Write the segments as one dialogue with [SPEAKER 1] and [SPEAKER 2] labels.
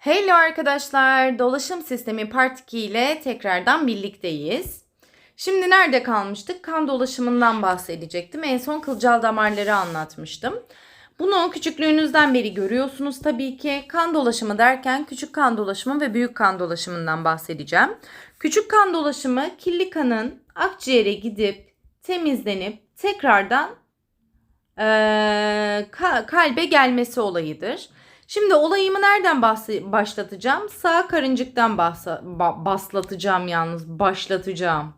[SPEAKER 1] Hello arkadaşlar, dolaşım sistemi part 2 ile tekrardan birlikteyiz. Şimdi nerede kalmıştık? Kan dolaşımından bahsedecektim. En son kılcal damarları anlatmıştım. Bunu küçüklüğünüzden beri görüyorsunuz tabii ki. Kan dolaşımı derken küçük kan dolaşımı ve büyük kan dolaşımından bahsedeceğim. Küçük kan dolaşımı kirli kanın akciğere gidip temizlenip tekrardan ka- kalbe gelmesi olayıdır. Şimdi olayımı nereden başlatacağım? Sağ karıncıktan ba- baslatacağım yalnız. Başlatacağım.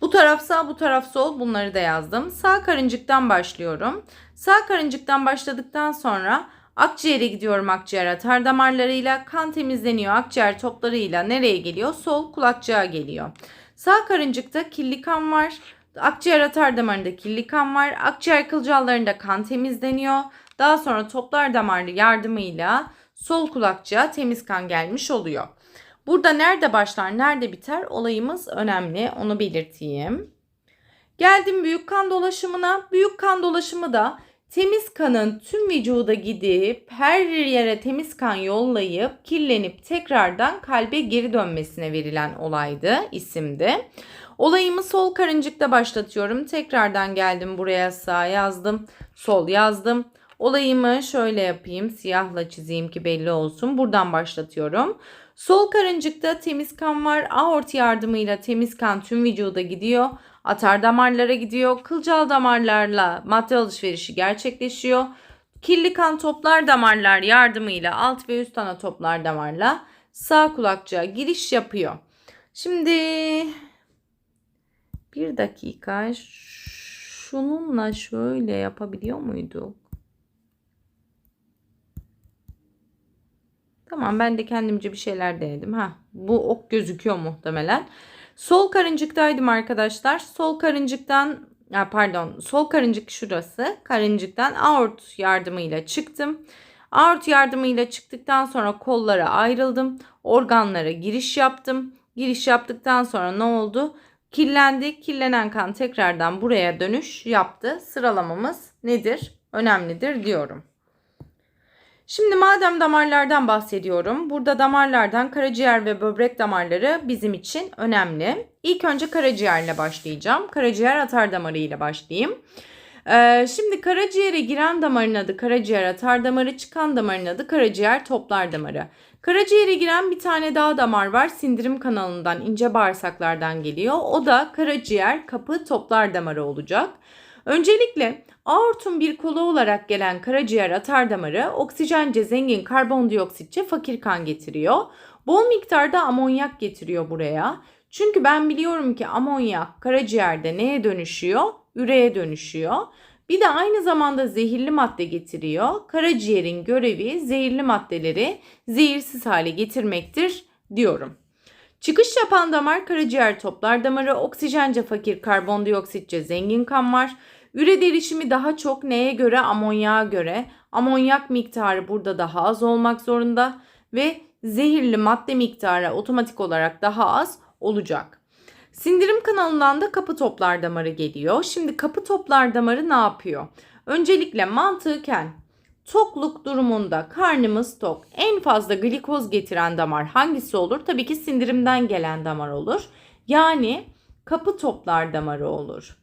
[SPEAKER 1] Bu taraf sağ, bu taraf sol. Bunları da yazdım. Sağ karıncıktan başlıyorum. Sağ karıncıktan başladıktan sonra akciğere gidiyorum akciğer atar damarlarıyla. Kan temizleniyor akciğer toplarıyla. Nereye geliyor? Sol kulakçığa geliyor. Sağ karıncıkta kirli kan var. Akciğer atar damarında kirli kan var. Akciğer kılcallarında kan temizleniyor. Daha sonra toplar damarlı yardımıyla sol kulakçığa temiz kan gelmiş oluyor. Burada nerede başlar, nerede biter olayımız önemli. Onu belirteyim. Geldim büyük kan dolaşımına. Büyük kan dolaşımı da temiz kanın tüm vücuda gidip her yere temiz kan yollayıp kirlenip tekrardan kalbe geri dönmesine verilen olaydı, isimdi. Olayımı sol karıncıkta başlatıyorum. Tekrardan geldim buraya sağ yazdım, sol yazdım. Olayımı şöyle yapayım, siyahla çizeyim ki belli olsun. Buradan başlatıyorum. Sol karıncıkta temiz kan var. Aort yardımıyla temiz kan tüm vücuda gidiyor. Atar damarlara gidiyor. Kılcal damarlarla madde alışverişi gerçekleşiyor. Kirli kan toplar damarlar yardımıyla alt ve üst ana toplar damarla sağ kulakçığa giriş yapıyor. Şimdi bir dakika şununla şöyle yapabiliyor muyduk? Tamam ben de kendimce bir şeyler denedim. Ha, bu ok gözüküyor muhtemelen. Sol karıncıktaydım arkadaşlar. Sol karıncıktan pardon sol karıncık şurası. Karıncıktan aort yardımıyla çıktım. Aort yardımıyla çıktıktan sonra kollara ayrıldım. Organlara giriş yaptım. Giriş yaptıktan sonra ne oldu? Kirlendi. Kirlenen kan tekrardan buraya dönüş yaptı. Sıralamamız nedir? Önemlidir diyorum. Şimdi madem damarlardan bahsediyorum. Burada damarlardan karaciğer ve böbrek damarları bizim için önemli. İlk önce karaciğerle başlayacağım. Karaciğer atar damarı ile başlayayım. Ee, şimdi karaciğere giren damarın adı karaciğer atar damarı, çıkan damarın adı karaciğer toplar damarı. Karaciğere giren bir tane daha damar var. Sindirim kanalından, ince bağırsaklardan geliyor. O da karaciğer kapı toplar damarı olacak. Öncelikle aortun bir kolu olarak gelen karaciğer atar damarı oksijence zengin karbondioksitçe fakir kan getiriyor. Bol miktarda amonyak getiriyor buraya. Çünkü ben biliyorum ki amonyak karaciğerde neye dönüşüyor? Üreye dönüşüyor. Bir de aynı zamanda zehirli madde getiriyor. Karaciğerin görevi zehirli maddeleri zehirsiz hale getirmektir diyorum. Çıkış yapan damar karaciğer toplar damarı, oksijence fakir karbondioksitçe zengin kan var. Üre derişimi daha çok neye göre? Amonyağa göre. Amonyak miktarı burada daha az olmak zorunda ve zehirli madde miktarı otomatik olarak daha az olacak. Sindirim kanalından da kapı toplar damarı geliyor. Şimdi kapı toplar damarı ne yapıyor? Öncelikle mantıken tokluk durumunda karnımız tok. En fazla glikoz getiren damar hangisi olur? Tabii ki sindirimden gelen damar olur. Yani kapı toplar damarı olur.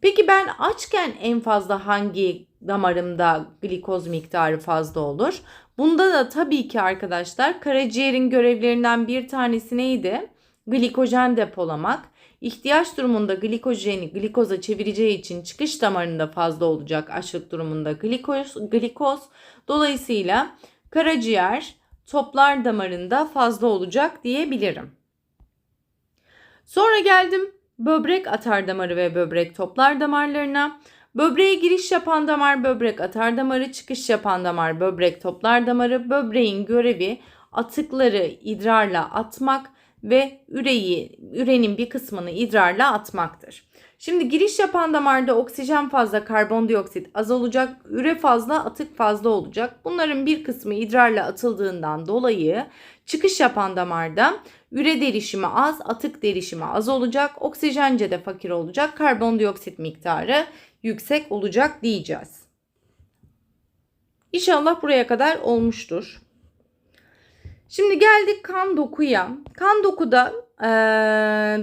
[SPEAKER 1] Peki ben açken en fazla hangi damarımda glikoz miktarı fazla olur? Bunda da tabii ki arkadaşlar karaciğerin görevlerinden bir tanesi neydi? Glikojen depolamak. İhtiyaç durumunda glikojeni glikoza çevireceği için çıkış damarında fazla olacak açlık durumunda glikoz. glikoz. Dolayısıyla karaciğer toplar damarında fazla olacak diyebilirim. Sonra geldim böbrek atar damarı ve böbrek toplar damarlarına. Böbreğe giriş yapan damar böbrek atar damarı, çıkış yapan damar böbrek toplar damarı. Böbreğin görevi atıkları idrarla atmak ve üreyi, ürenin bir kısmını idrarla atmaktır. Şimdi giriş yapan damarda oksijen fazla, karbondioksit az olacak, üre fazla, atık fazla olacak. Bunların bir kısmı idrarla atıldığından dolayı çıkış yapan damarda üre derişimi az, atık derişimi az olacak, oksijence de fakir olacak, karbondioksit miktarı yüksek olacak diyeceğiz. İnşallah buraya kadar olmuştur. Şimdi geldik kan dokuya. Kan dokuda e,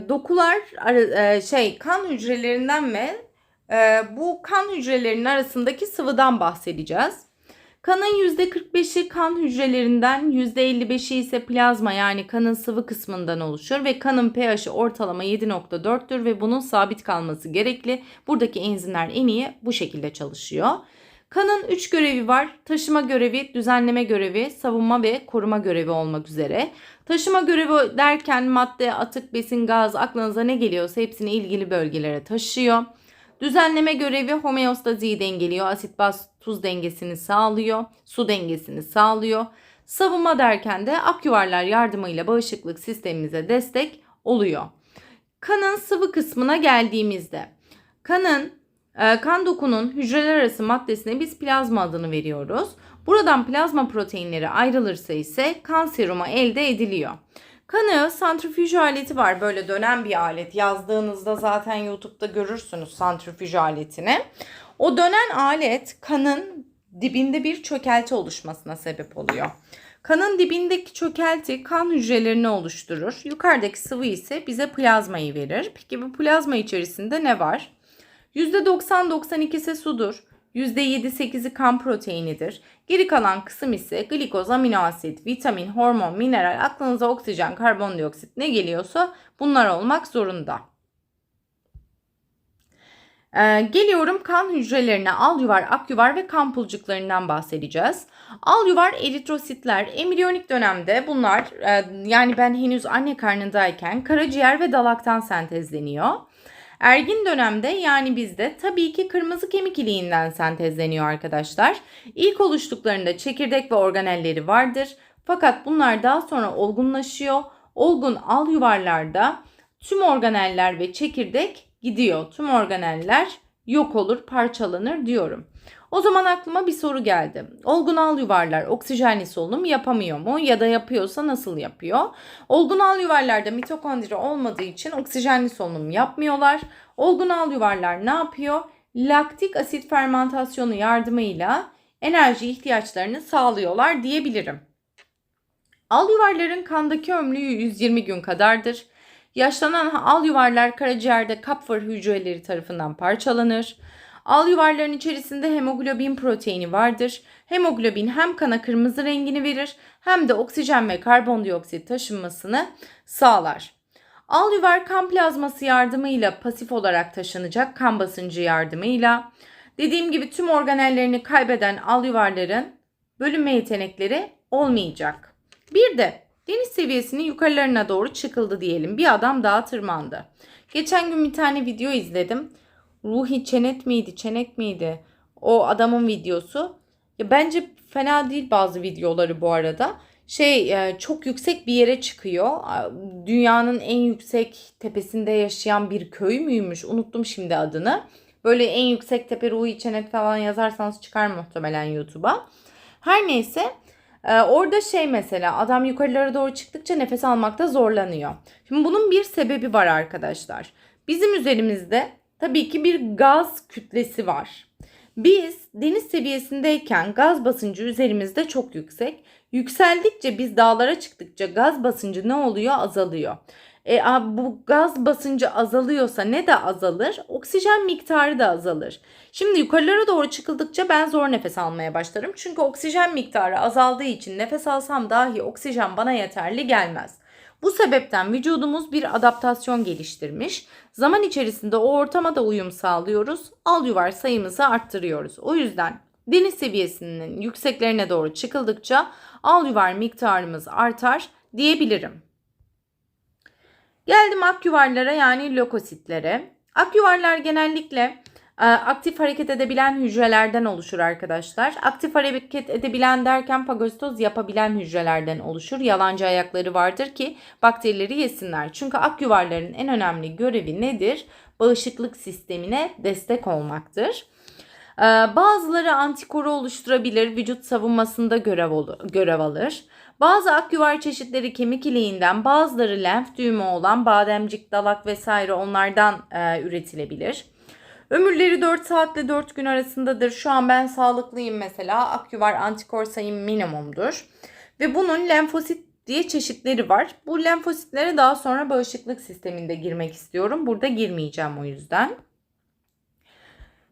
[SPEAKER 1] dokular e, şey kan hücrelerinden ve e, bu kan hücrelerinin arasındaki sıvıdan bahsedeceğiz. Kanın %45'i kan hücrelerinden, %55'i ise plazma yani kanın sıvı kısmından oluşur ve kanın pH'i ortalama 7.4'tür ve bunun sabit kalması gerekli. Buradaki enzimler en iyi bu şekilde çalışıyor. Kanın 3 görevi var. Taşıma görevi, düzenleme görevi, savunma ve koruma görevi olmak üzere. Taşıma görevi derken madde, atık, besin, gaz aklınıza ne geliyorsa hepsini ilgili bölgelere taşıyor. Düzenleme görevi homeostaziyi dengeliyor. Asit baz tuz dengesini sağlıyor. Su dengesini sağlıyor. Savunma derken de akyuvarlar yardımıyla bağışıklık sistemimize destek oluyor. Kanın sıvı kısmına geldiğimizde kanın kan dokunun hücreler arası maddesine biz plazma adını veriyoruz. Buradan plazma proteinleri ayrılırsa ise kan serumu elde ediliyor. Kanı santrifüj aleti var böyle dönen bir alet. Yazdığınızda zaten YouTube'da görürsünüz santrifüj aletini. O dönen alet kanın dibinde bir çökelti oluşmasına sebep oluyor. Kanın dibindeki çökelti kan hücrelerini oluşturur. Yukarıdaki sıvı ise bize plazmayı verir. Peki bu plazma içerisinde ne var? %90-92'si sudur. %7-8'i kan proteinidir. Geri kalan kısım ise glikoz, amino asit, vitamin, hormon, mineral, aklınıza oksijen, karbondioksit ne geliyorsa bunlar olmak zorunda. Ee, geliyorum kan hücrelerine al yuvar, ak yuvar ve kan pulcuklarından bahsedeceğiz. Al yuvar eritrositler embriyonik dönemde bunlar e, yani ben henüz anne karnındayken karaciğer ve dalaktan sentezleniyor. Ergin dönemde yani bizde tabii ki kırmızı kemik iliğinden sentezleniyor arkadaşlar. İlk oluştuklarında çekirdek ve organelleri vardır. Fakat bunlar daha sonra olgunlaşıyor. Olgun al yuvarlarda tüm organeller ve çekirdek gidiyor. Tüm organeller yok olur, parçalanır diyorum. O zaman aklıma bir soru geldi. Olgun al yuvarlar oksijenli solunum yapamıyor mu ya da yapıyorsa nasıl yapıyor? Olgun al yuvarlarda mitokondri olmadığı için oksijenli solunum yapmıyorlar. Olgun al yuvarlar ne yapıyor? Laktik asit fermentasyonu yardımıyla enerji ihtiyaçlarını sağlıyorlar diyebilirim. Al yuvarların kandaki ömrü 120 gün kadardır. Yaşlanan al yuvarlar karaciğerde kapfır hücreleri tarafından parçalanır. Al yuvarların içerisinde hemoglobin proteini vardır. Hemoglobin hem kana kırmızı rengini verir hem de oksijen ve karbondioksit taşınmasını sağlar. Al yuvar kan plazması yardımıyla pasif olarak taşınacak kan basıncı yardımıyla. Dediğim gibi tüm organellerini kaybeden al yuvarların bölünme yetenekleri olmayacak. Bir de deniz seviyesinin yukarılarına doğru çıkıldı diyelim. Bir adam dağa tırmandı. Geçen gün bir tane video izledim. Ruhi Çenet miydi, Çenek miydi? O adamın videosu. Ya bence fena değil bazı videoları bu arada. Şey e, çok yüksek bir yere çıkıyor. Dünyanın en yüksek tepesinde yaşayan bir köy müymüş? Unuttum şimdi adını. Böyle en yüksek tepe Ruhi Çenet falan yazarsanız çıkar muhtemelen YouTube'a. Her neyse e, orada şey mesela adam yukarılara doğru çıktıkça nefes almakta zorlanıyor. Şimdi bunun bir sebebi var arkadaşlar. Bizim üzerimizde tabii ki bir gaz kütlesi var. Biz deniz seviyesindeyken gaz basıncı üzerimizde çok yüksek. Yükseldikçe biz dağlara çıktıkça gaz basıncı ne oluyor? Azalıyor. E, bu gaz basıncı azalıyorsa ne de azalır? Oksijen miktarı da azalır. Şimdi yukarılara doğru çıkıldıkça ben zor nefes almaya başlarım. Çünkü oksijen miktarı azaldığı için nefes alsam dahi oksijen bana yeterli gelmez. Bu sebepten vücudumuz bir adaptasyon geliştirmiş. Zaman içerisinde o ortama da uyum sağlıyoruz. Al yuvar sayımızı arttırıyoruz. O yüzden deniz seviyesinin yükseklerine doğru çıkıldıkça al yuvar miktarımız artar diyebilirim. Geldim ak yuvarlara yani lökositlere. Ak yuvarlar genellikle aktif hareket edebilen hücrelerden oluşur arkadaşlar. Aktif hareket edebilen derken fagositoz yapabilen hücrelerden oluşur. Yalancı ayakları vardır ki bakterileri yesinler. Çünkü ak yuvarların en önemli görevi nedir? Bağışıklık sistemine destek olmaktır. E, bazıları antikoru oluşturabilir, vücut savunmasında görev, görev alır. Bazı akyuvar çeşitleri kemik iliğinden, bazıları lenf düğümü olan bademcik, dalak vesaire onlardan e, üretilebilir. Ömürleri 4 saatle 4 gün arasındadır. Şu an ben sağlıklıyım mesela. Akyuvar antikor sayım minimumdur. Ve bunun lenfosit diye çeşitleri var. Bu lenfositlere daha sonra bağışıklık sisteminde girmek istiyorum. Burada girmeyeceğim o yüzden.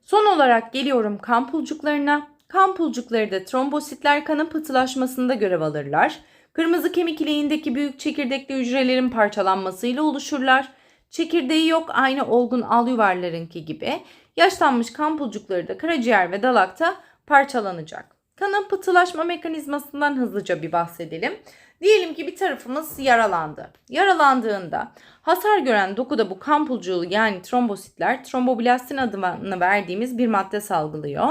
[SPEAKER 1] Son olarak geliyorum kan pulcuklarına. Kan pulcukları da trombositler kanın pıhtılaşmasında görev alırlar. Kırmızı kemik ileğindeki büyük çekirdekli hücrelerin parçalanmasıyla oluşurlar. Çekirdeği yok aynı olgun al yuvarlarınki gibi. Yaşlanmış kan pulcukları da karaciğer ve dalakta parçalanacak. Kanın pıhtılaşma mekanizmasından hızlıca bir bahsedelim. Diyelim ki bir tarafımız yaralandı. Yaralandığında hasar gören dokuda bu kan pulcuğu yani trombositler tromboblastin adını verdiğimiz bir madde salgılıyor.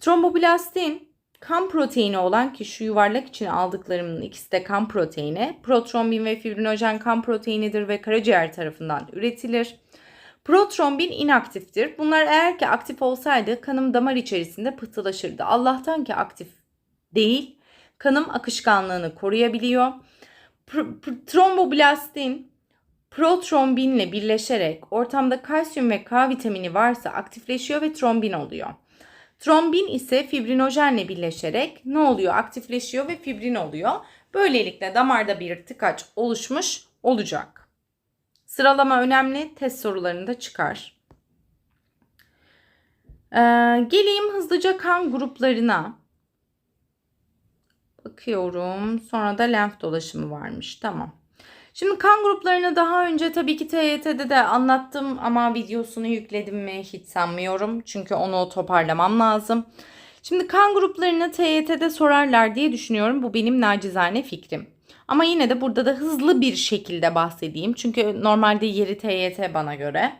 [SPEAKER 1] Tromboblastin kan proteini olan ki şu yuvarlak için aldıklarımın ikisi de kan proteini. Protrombin ve fibrinojen kan proteinidir ve karaciğer tarafından üretilir. Protrombin inaktiftir. Bunlar eğer ki aktif olsaydı kanım damar içerisinde pıhtılaşırdı. Allah'tan ki aktif değil. Kanım akışkanlığını koruyabiliyor. Pr- pr- tromboblastin protrombinle birleşerek ortamda kalsiyum ve K vitamini varsa aktifleşiyor ve trombin oluyor. Trombin ise fibrinojenle birleşerek ne oluyor? Aktifleşiyor ve fibrin oluyor. Böylelikle damarda bir tıkaç oluşmuş olacak. Sıralama önemli. Test sorularında çıkar. Ee, geleyim hızlıca kan gruplarına. Bakıyorum. Sonra da lenf dolaşımı varmış. Tamam. Şimdi kan gruplarını daha önce tabii ki TYT'de de anlattım ama videosunu yükledim mi hiç sanmıyorum. Çünkü onu toparlamam lazım. Şimdi kan gruplarını TYT'de sorarlar diye düşünüyorum. Bu benim nacizane fikrim. Ama yine de burada da hızlı bir şekilde bahsedeyim. Çünkü normalde yeri TYT bana göre.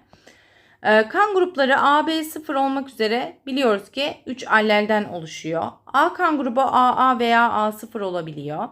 [SPEAKER 1] Ee, kan grupları A, B, 0 olmak üzere biliyoruz ki 3 allelden oluşuyor. A kan grubu AA veya A0 olabiliyor.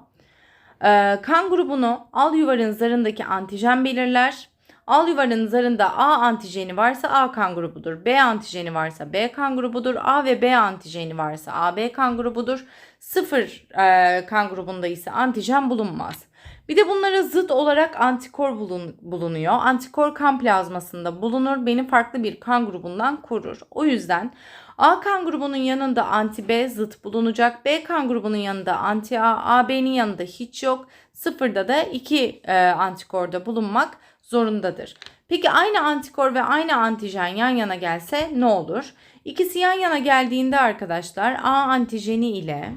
[SPEAKER 1] Ee, kan grubunu al yuvarın zarındaki antijen belirler. Al yuvarın zarında A antijeni varsa A kan grubudur. B antijeni varsa B kan grubudur. A ve B antijeni varsa AB kan grubudur. Sıfır e, kan grubunda ise antijen bulunmaz. Bir de bunlara zıt olarak antikor bulun, bulunuyor. Antikor kan plazmasında bulunur. Beni farklı bir kan grubundan korur. O yüzden A kan grubunun yanında anti B zıt bulunacak. B kan grubunun yanında anti A, AB'nin yanında hiç yok. Sıfırda da iki e, antikorda bulunmak zorundadır. Peki aynı antikor ve aynı antijen yan yana gelse ne olur? İkisi yan yana geldiğinde arkadaşlar A antijeni ile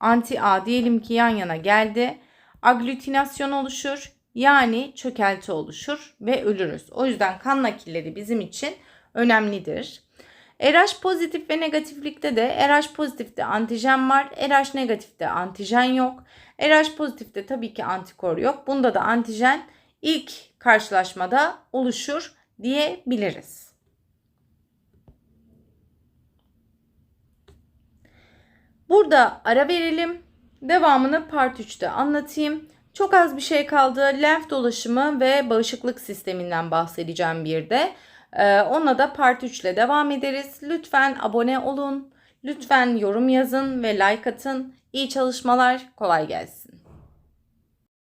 [SPEAKER 1] anti A diyelim ki yan yana geldi. Aglutinasyon oluşur. Yani çökelti oluşur ve ölürüz. O yüzden kan nakilleri bizim için önemlidir. RH pozitif ve negatiflikte de RH pozitifte antijen var. RH negatifte antijen yok. RH pozitifte tabii ki antikor yok. Bunda da antijen ilk karşılaşmada oluşur diyebiliriz. Burada ara verelim. Devamını part 3'te anlatayım. Çok az bir şey kaldı. Lenf dolaşımı ve bağışıklık sisteminden bahsedeceğim bir de. Ee, ona da part 3 ile devam ederiz. Lütfen abone olun. Lütfen yorum yazın ve like atın. İyi çalışmalar. Kolay gelsin.